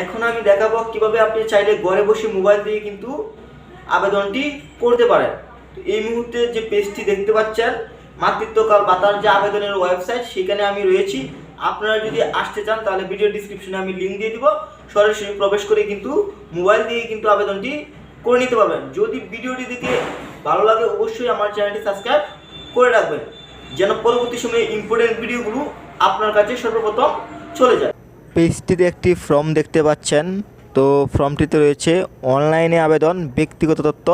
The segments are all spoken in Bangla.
এখন আমি দেখাবো কীভাবে আপনি চাইলে ঘরে বসে মোবাইল দিয়ে কিন্তু আবেদনটি করতে পারেন। এই মুহূর্তে যে পেজটি দেখতে পাচ্ছেন, মাতৃত্বকাল বাতার যে আবেদনের ওয়েবসাইট, সেখানে আমি রয়েছি। আপনারা যদি আসতে চান, তাহলে ভিডিও ডিসক্রিপশনে আমি লিঙ্ক দিয়ে দিব। সরাসরি প্রবেশ করে কিন্তু মোবাইল দিয়ে কিন্তু আবেদনটি করে নিতে পারবেন। যদি ভিডিওটি দেখে ভালো লাগে, অবশ্যই আমার চ্যানেলটি সাবস্ক্রাইব করে রাখবেন। যেন পরবর্তী সময়ে ইম্পর্টেন্ট ভিডিওগুলো আপনার কাছে সর্বপ্রথম চলে যায়। পেজটিতে একটি ফর্ম দেখতে পাচ্ছেন। তো ফর্মটিতে রয়েছে অনলাইনে আবেদন, ব্যক্তিগত তথ্য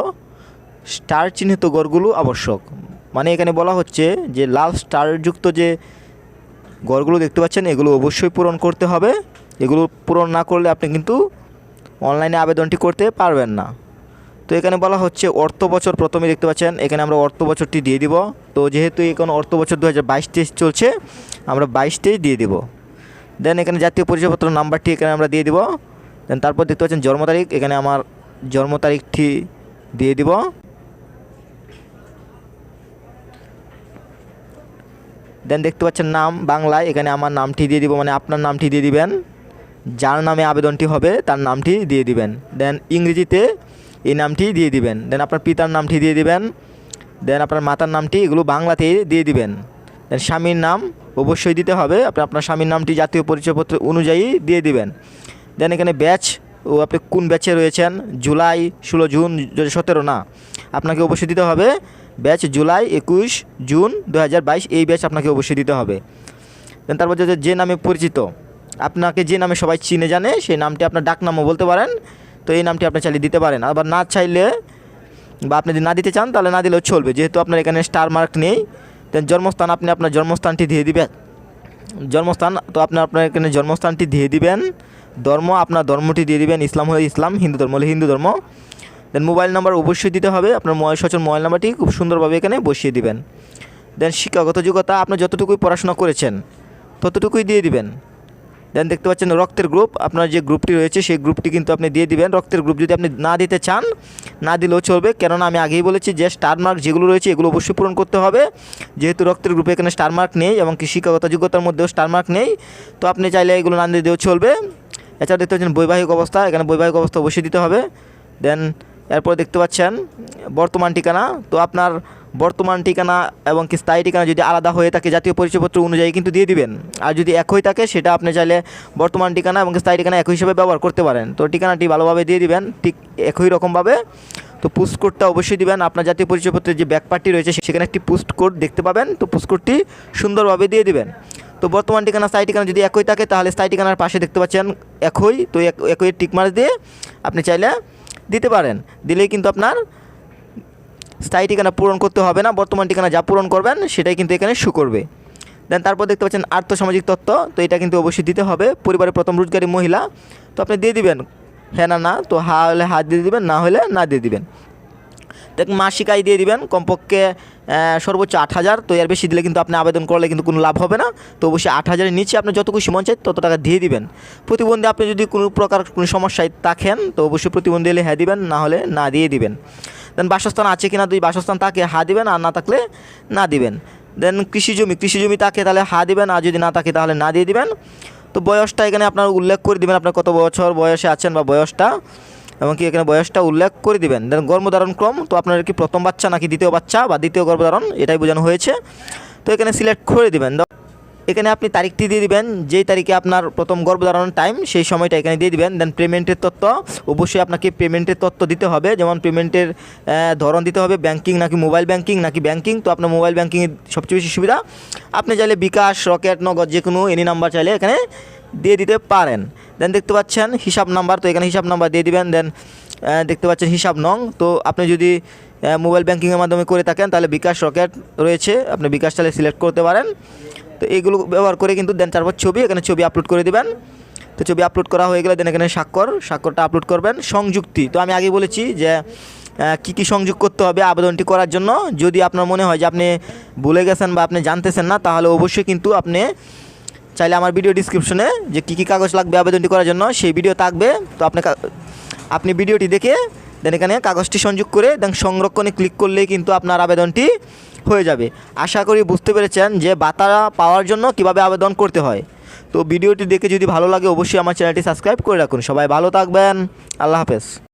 স্টার চিহ্নিত গড়গুলো আবশ্যক। মানে এখানে বলা হচ্ছে যে লাল স্টারযুক্ত যে গড়গুলো দেখতে পাচ্ছেন, এগুলো অবশ্যই পূরণ করতে হবে। এগুলো পূরণ না করলে আপনি কিন্তু অনলাইনে আবেদনটি করতে পারবেন না। তো এখানে বলা হচ্ছে অর্থ বছর প্রথমে দেখতে পাচ্ছেন, এখানে আমরা অর্থ বছরটি দিয়ে দিব। তো যেহেতু এখন অর্থ বছর দু হাজার বাইশ চলছে, আমরা বাইশ দিয়ে দিব। দেন এখানে জাতীয় পরিচয়পত্র নাম্বারটি এখানে আমরা দিয়ে দিব। দেন তারপর দেখতে পাচ্ছেন জন্ম তারিখ, এখানে আমার জন্ম তারিখটি দিয়ে দিব। দেন দেখতে পাচ্ছেন নাম, বাংলায় এখানে আমার নামটি দিয়ে দিব মানে আপনার নামটি দিয়ে দিবেন। যার নামে আবেদনটি হবে, তার নামটি দিয়ে দিবেন। দেন ইংরেজিতে এই নামটি দিয়ে দিবেন। দেন আপনার পিতার নামটি দিয়ে দিবেন। দেন আপনার মাতার নামটি, এগুলো বাংলাতেই দিয়ে দিবেন। দেন স্বামীর নাম অবশ্যই দিতে হবে। আপনি আপনার স্বামীর নামটি জাতীয় পরিচয়পত্র অনুযায়ী দিয়ে দিবেন। দেন এখানে ব্যাচ ও আপনি কোন ব্যাচে রয়েছেন? জুলাই, ষোলো জুন যদি সতেরো, না। আপনাকে অবশ্যই দিতে হবে। ব্যাচ জুলাই, একুশ জুন, দু হাজার বাইশ, এই ব্যাচ আপনাকে অবশ্যই দিতে হবে। দেন তারপর যে নামে পরিচিত, আপনাকে যে নামে সবাই চিনে জানে, সেই নামটি আপনার ডাক নামও বলতে পারেন। তো এই নামটি আপনি চাইলে দিতে পারেন। আবার না চাইলে বা আপনি যদি না দিতে চান, তাহলে না দিলেও চলবে। যেহেতু আপনার এখানে স্টার মার্ক নেই দেন জন্মস্থান আপনি আপনার জন্মস্থানটি দিয়ে দিবেন। জন্মস্থান, তো আপনি আপনার এখানে জন্মস্থানটি দিয়ে দিবেন। ধর্ম, আপনার ধর্মটি দিয়ে দিবেন। ইসলাম হলে ইসলাম, হিন্দু ধর্ম হলে হিন্দু ধর্ম। দেন মোবাইল নাম্বার অবশ্যই দিতে হবে। আপনার মোবাইল, সচল মোবাইল নাম্বারটি খুব সুন্দরভাবে এখানে বসিয়ে দিবেন। দেন শিক্ষাগত যোগ্যতা, আপনি যতটুকুই পড়াশোনা করেছেন, ততটুকুই দিয়ে দিবেন। দেন দেখতে পাচ্ছেন রক্তের গ্রুপ আপনার যে গ্রুপটি রয়েছে, সেই গ্রুপটি কিন্তু আপনি দিয়ে দিবেন। রক্তের গ্রুপ যদি আপনি না দিতে চান, না দিলেও চলবে। কেননা আমি আগেই বলেছি যে স্টার মার্ক যেগুলো রয়েছে, এগুলো অবশ্যই পূরণ করতে হবে। যেহেতু রক্তের গ্রুপে এখানে স্টার মার্ক নেই এবং শিক্ষাগত যোগ্যতার মধ্যেও স্টার মার্ক নেই, তো আপনি চাইলে এগুলো না দিলেও চলবে। এছাড়া দেখতে পাচ্ছেন বৈবাহিক অবস্থা, এখানে বৈবাহিক অবস্থা অবশ্যই দিতে হবে। দেন এরপর দেখতে পাচ্ছেন বর্তমান ঠিকানা, তো আপনার বর্তমান ঠিকানা এবং কি স্থায়ী ঠিকানা যদি আলাদা হয়ে থাকে জাতীয় পরিচয়পত্র অনুযায়ী কিন্তু দিয়ে দিবেন। আর যদি একই থাকে, সেটা আপনি চাইলে বর্তমান ঠিকানা এবং স্থায়ী ঠিকানা একই হিসেবে ব্যবহার করতে পারেন। তো ঠিকানাটি ভালোভাবে দিয়ে দিবেন, ঠিক একই রকমভাবে। তো পুস্ট কোডটা অবশ্যই দিবেন। আপনার জাতীয় পরিচয়পত্রের যে ব্যাক পার্টটি রয়েছে সেখানে একটি পুস্ট কোড দেখতে পাবেন। তো পুস্ট কোডটি সুন্দরভাবে দিয়ে দিবেন। তো বর্তমান ঠিকানা, স্থায়ী ঠিকানা যদি একই থাকে, তাহলে স্থায়ী ঠিকানার পাশে দেখতে পাচ্ছেন একই। তো এক- একই টিকমার্ক দিয়ে আপনি চাইলে দিতে পারেন। দিলেই কিন্তু আপনার স্থায়ী ঠিকানা পূরণ করতে হবে না, বর্তমান ঠিকানা যা পূরণ করবেন সেটাই কিন্তু এখানে শু করবে। দেন তারপর দেখতে পাচ্ছেন আর্থসামাজিক তত্ত্ব, তো এটা কিন্তু অবশ্যই দিতে হবে। পরিবারের প্রথম রোজগারী মহিলা, তো আপনি দিয়ে দিবেন। হ্যাঁ না না, তো হা হলে হাত দিয়ে দিবেন, না হলে না দিয়ে দিবেন। দেখ, মাসিক আয় দিয়ে দিবেন, কমপক্ষে সর্বোচ্চ আট হাজার, তো এর বেশি দিলে কিন্তু আপনি আবেদন করলে কিন্তু কোনো লাভ হবে না। তো অবশ্যই আট হাজারের নিচে আপনি যত খুশি মন চাই তত টাকা দিয়ে দিবেন। প্রতিবন্ধী আপনি যদি কোনো প্রকার কোনো সমস্যায় থাকেন, তো অবশ্যই প্রতিবন্ধী হলে হ্যাঁ দিবেন, না হলে না দিয়ে দিবেন। দেন বাসস্থান আছে কিনা দুই, বাসস্থান তাকে হা দিবেন আর না থাকলে না দিবেন। দেন কৃষি জমি কৃষি জমি তাকে তাহলে হা দিবেন আর যদি না থাকে তাহলে না দিয়ে দিবেন। তো বয়সটা এখানে আপনার উল্লেখ করে দিবেন, আপনার কত বছর বয়সে আছেন বা বয়সটা, এবং কি এখানে বয়সটা উল্লেখ করে দিবেন। দেন গর্ভধারণ ক্রম, তো আপনার কি প্রথম বাচ্চা নাকি দ্বিতীয় বাচ্চা বা দ্বিতীয় গর্ভধারণ, এটাই বোঝানো হয়েছে। তো এখানে সিলেক্ট করে দিবেন। এখানে আপনি তারিখটি দিয়ে দিবেন, যেই তারিখে আপনার প্রথম গর্ভধারণ টাইম সেই সময়টা এখানে দিয়ে দিবেন। দেন পেমেন্টের তথ্য, অবশ্যই আপনাকে পেমেন্টের তথ্য দিতে হবে। যেমন পেমেন্টের ধরন দিতে হবে ব্যাংকিং নাকি মোবাইল ব্যাংকিং নাকি ব্যাংকিং তো আপনার মোবাইল ব্যাংকিংয়ের সবচেয়ে বেশি সুবিধা। আপনি চাইলে বিকাশ, রকেট, নগদ যে কোনো এনি নাম্বার চাইলে এখানে দিয়ে দিতে পারেন। দেন দেখতে পাচ্ছেন, হিসাব নাম্বার তো এখানে হিসাব নাম্বার দিয়ে দিবেন। দেন দেখতে পাচ্ছেন হিসাব নং। তো আপনি যদি মোবাইল ব্যাংকিংয়ের মাধ্যমে করে থাকেন, তাহলে বিকাশ, রকেট রয়েছে। আপনি বিকাশ তাহলে সিলেক্ট করতে পারেন। তো এইগুলো ব্যবহার করে কিন্তু দেন তারপর ছবি, এখানে ছবি আপলোড করে দেবেন। তো ছবি আপলোড করা হয়ে গেলে দেন এখানে স্বাক্ষর, স্বাক্ষরটা আপলোড করবেন। সংযুক্তি, তো আমি আগে বলেছি যে কী কী সংযোগ করতে হবে আবেদনটি করার জন্য। যদি আপনার মনে হয় যে আপনি ভুলে গেছেন বা আপনি জানতেছেন না, তাহলে অবশ্যই কিন্তু আপনি চাইলে আমার ভিডিও ডিসক্রিপশনে যে কী কী কাগজ লাগবে আবেদনটি করার জন্য, সেই ভিডিও থাকবে। তো আপনি আপনি ভিডিওটি দেখে, দেন এখানে কাগজটি সংযোগ করে, দেন সংরক্ষণে ক্লিক করলেই কিন্তু আপনার আবেদনটি হয়ে যাবে। আশা করি বুঝতে পেরেছেন যে বাতা পাওয়ার জন্য কীভাবে আবেদন করতে হয়। তো ভিডিওটি দেখে যদি ভালো লাগে, অবশ্যই আমার চ্যানেলটি সাবস্ক্রাইব করে রাখুন। সবাই ভালো থাকবেন। আল্লাহ হাফেজ।